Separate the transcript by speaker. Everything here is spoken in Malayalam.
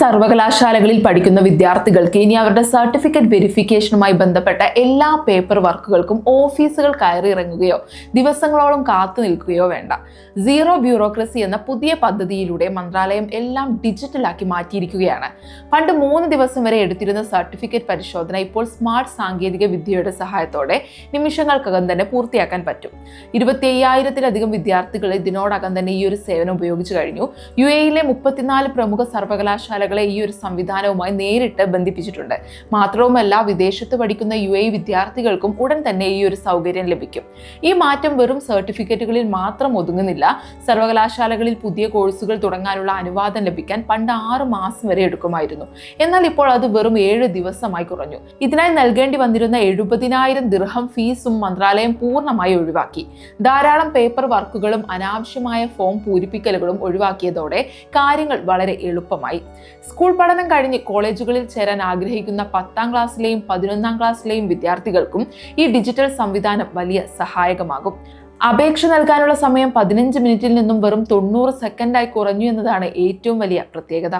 Speaker 1: സർവകലാശാലകളിൽ പഠിക്കുന്ന വിദ്യാർത്ഥികൾക്ക് ഇനി അവരുടെ സർട്ടിഫിക്കറ്റ് വെരിഫിക്കേഷനുമായി ബന്ധപ്പെട്ട എല്ലാ പേപ്പർ വർക്കുകൾക്കും ഓഫീസുകൾ കയറിയിറങ്ങുകയോ ദിവസങ്ങളോളം കാത്തു നിൽക്കുകയോ വേണ്ട. സീറോ ബ്യൂറോക്രസി എന്ന പുതിയ പദ്ധതിയിലൂടെ മന്ത്രാലയം എല്ലാം ഡിജിറ്റലാക്കി മാറ്റിയിരിക്കുകയാണ്. പണ്ട് മൂന്ന് ദിവസം വരെ എടുത്തിരുന്ന സർട്ടിഫിക്കറ്റ് പരിശോധന ഇപ്പോൾ സ്മാർട്ട് സാങ്കേതിക വിദ്യയുടെ സഹായത്തോടെ നിമിഷങ്ങൾക്കകം തന്നെ പൂർത്തിയാക്കാൻ പറ്റും. ഇരുപത്തി അയ്യായിരത്തിലധികം വിദ്യാർത്ഥികൾ ഇതിനോടകം തന്നെ ഈ ഒരു സേവനം ഉപയോഗിച്ചു കഴിഞ്ഞു. യു എയിലെ മുപ്പത്തിനാല് പ്രമുഖ സർവകലാശാലകളെ ഈ ഒരു സംവിധാനവുമായി നേരിട്ട് ബന്ധിപ്പിച്ചിട്ടുണ്ട്. മാത്രവുമല്ല വിദേശത്ത് പഠിക്കുന്ന യു എ വിദ്യാർത്ഥികൾക്കും ഉടൻ തന്നെ ഈ ഒരു സൗകര്യം ലഭിക്കും. ഈ മാറ്റം വെറും സർട്ടിഫിക്കറ്റുകളിൽ മാത്രം ഒതുങ്ങുന്നില്ല. സർവകലാശാലകളിൽ പുതിയ കോഴ്സുകൾ തുടങ്ങാനുള്ള അനുവാദം ലഭിക്കാൻ പണ്ട് ആറ് മാസം വരെ എടുക്കുമായിരുന്നു. എന്നാൽ ഇപ്പോൾ അത് വെറും ഏഴ് ദിവസമായി കുറഞ്ഞു. ഇതിനായി നൽകേണ്ടി വന്നിരുന്ന എഴുപതിനായിരം ദിർഹം ഫീസും മന്ത്രാലയം പൂർണമായി ഒഴിവാക്കി. ധാരാളം പേപ്പർ വർക്കുകളും അനാവശ്യമായ ഫോം പൂരിപ്പിക്കലുകളും ഒഴിവാക്കിയതോടെ കാര്യങ്ങൾ വളരെ എളുപ്പമായി. സ്കൂൾ പഠനം കഴിഞ്ഞ് കോളേജുകളിൽ ചേരാൻ ആഗ്രഹിക്കുന്ന പത്താം ക്ലാസ്സിലെയും പതിനൊന്നാം ക്ലാസ്സിലെയും വിദ്യാർത്ഥികൾക്കും ഈ ഡിജിറ്റൽ സംവിധാനം വലിയ സഹായകമാകും. അപേക്ഷ നൽകാനുള്ള സമയം പതിനഞ്ച് മിനിറ്റിൽ നിന്നും വെറും തൊണ്ണൂറ് സെക്കൻഡായി കുറഞ്ഞു എന്നതാണ് ഏറ്റവും വലിയ പ്രത്യേകത.